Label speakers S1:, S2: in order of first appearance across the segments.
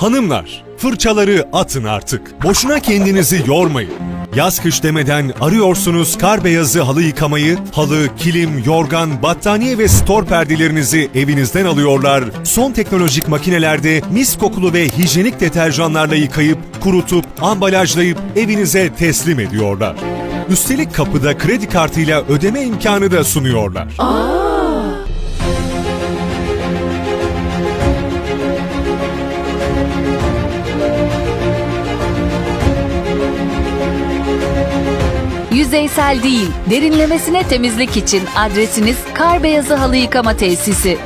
S1: Hanımlar, fırçaları atın artık. Boşuna kendinizi yormayın. Yaz kış demeden arıyorsunuz kar beyazı halı yıkamayı, halı, kilim, yorgan, battaniye ve stor perdelerinizi evinizden alıyorlar. Son teknolojik makinelerde mis kokulu ve hijyenik deterjanlarla yıkayıp, kurutup, ambalajlayıp evinize teslim ediyorlar. Üstelik kapıda kredi kartıyla ödeme imkanı da sunuyorlar.
S2: Yüzeysel değil, derinlemesine temizlik için adresiniz Kar Beyazı Halı Yıkama Tesisi.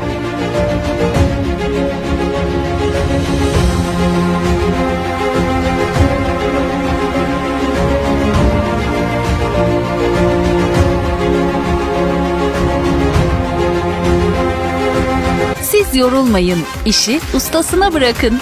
S2: Siz yorulmayın, işi ustasına bırakın.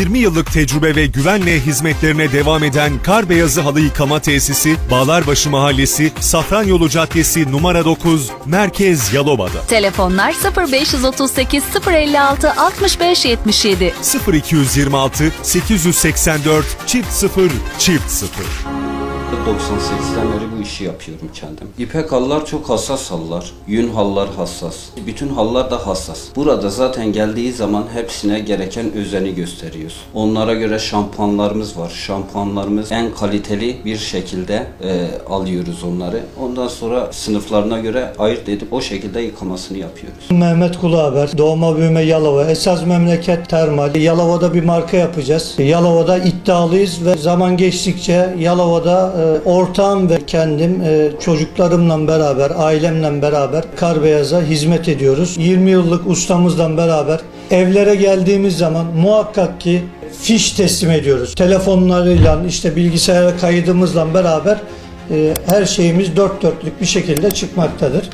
S1: 20 yıllık tecrübe ve güvenle hizmetlerine devam eden Kar Beyazı Halı Yıkama Tesisi, Bağlarbaşı Mahallesi, Safranyolu Caddesi numara 9, Merkez Yalova'da.
S2: Telefonlar 0538 056 65 77.
S1: 0226 884 çift 0 çift 0.
S3: 98'den beri bu işi yapıyorum kendim. İpek halılar çok hassas halılar. Yün halılar hassas. Bütün halılar da hassas. Burada zaten geldiği zaman hepsine gereken özeni gösteriyoruz. Onlara göre şampuanlarımız var. Şampuanlarımız en kaliteli bir şekilde e, alıyoruz onları. Ondan sonra sınıflarına göre ayırt edip o şekilde yıkamasını yapıyoruz.
S4: Mehmet Kulu Haber, doğma büyüme Yalova, esas memleket termal. Yalova'da bir marka yapacağız. Yalova'da iddialıyız ve zaman geçtikçe Yalova'da ortağım ve kendim e, çocuklarımla beraber, ailemle beraber kar beyaza hizmet ediyoruz. 20 yıllık ustamızla beraber evlere geldiğimiz zaman muhakkak ki fiş teslim ediyoruz. Telefonlarıyla işte bilgisayara kaydımızla beraber e, her şeyimiz dört dörtlük bir şekilde çıkmaktadır.